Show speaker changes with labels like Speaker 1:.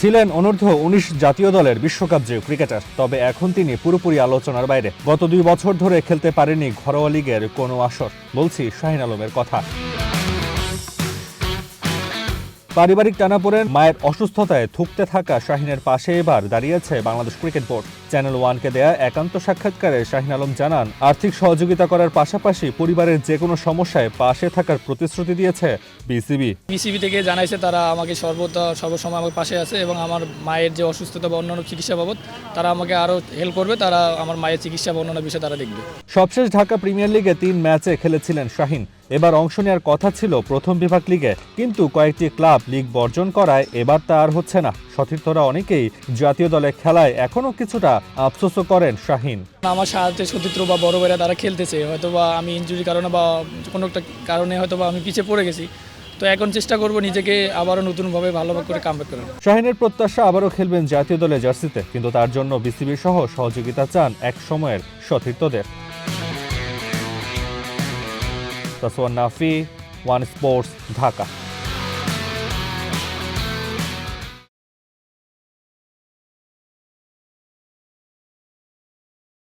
Speaker 1: ছিলেন অনূর্ধ্ব উনিশ জাতীয় দলের বিশ্বকাপ জয়ী ক্রিকেটার, তবে এখন তিনি পুরোপুরি আলোচনার বাইরে। গত দুই বছর ধরে খেলতে পারেনি ঘরোয়া লীগের কোনো আসর, বলছি শাহিন আলমের কথা। পারিবারিক টানাপোড়েন মায়ের অসুস্থতায় থুকতে থাকা শাহিনের পাশে এবার দাঁড়িয়েছে বাংলাদেশ ক্রিকেট বোর্ড। চ্যানেল ওয়ানকে দেয়া একান্ত সাক্ষাৎকারে শাহিন আলম জানান আর্থিক সহযোগিতা করার পাশাপাশি পরিবারের যে কোনো সমস্যায় পাশে থাকার প্রতিশ্রুতি দিয়েছে বিসিবি
Speaker 2: বিসিবি থেকে জানাইছে তারা আমাকে সর্বদা সর্বসময় আমার পাশে আছে এবং আমার মায়ের যে অসুস্থতা বা অন্যান্য চিকিৎসা বাবদ তারা আমাকে আরও হেল্প করবে তারা আমার মায়ের চিকিৎসা বা অন্যান্য বিষয়ে তারা দেখবে।
Speaker 1: সবশেষ ঢাকা প্রিমিয়ার লিগে তিন ম্যাচে খেলেছিলেন শাহিন। এবার অংশ নেওয়ার কথা ছিল প্রথম বিভাগ লিগে কিন্তু কয়েকটি ক্লাব লিগ বর্জন করায় এবার তা আর হচ্ছে না। সতীর্থরা অনেকেই জাতীয় দলে খেলায় এখনও কিছুটা আফসোসও করেন শাহিন।
Speaker 2: আমার সাথে সতীর্থ বা বড় ভাইরা তারা খেলতেছে হয়তো বা আমি ইঞ্জুরির কারণে বা কোনো একটা কারণে হয়তো বা আমি পিছিয়ে পড়ে গেছি। তো এখন চেষ্টা করব নিজেকে আবারও নতুনভাবে ভালোভাবে করে কামব্যাক করার।
Speaker 1: শাহিনের প্রত্যাশা আবারও খেলবেন জাতীয় দলে জার্সিতে কিন্তু তার জন্য বিসিবি সহ সহযোগিতা চান এক সময়ের সতীর্থদের। Taswan Nafi one sports Dhaka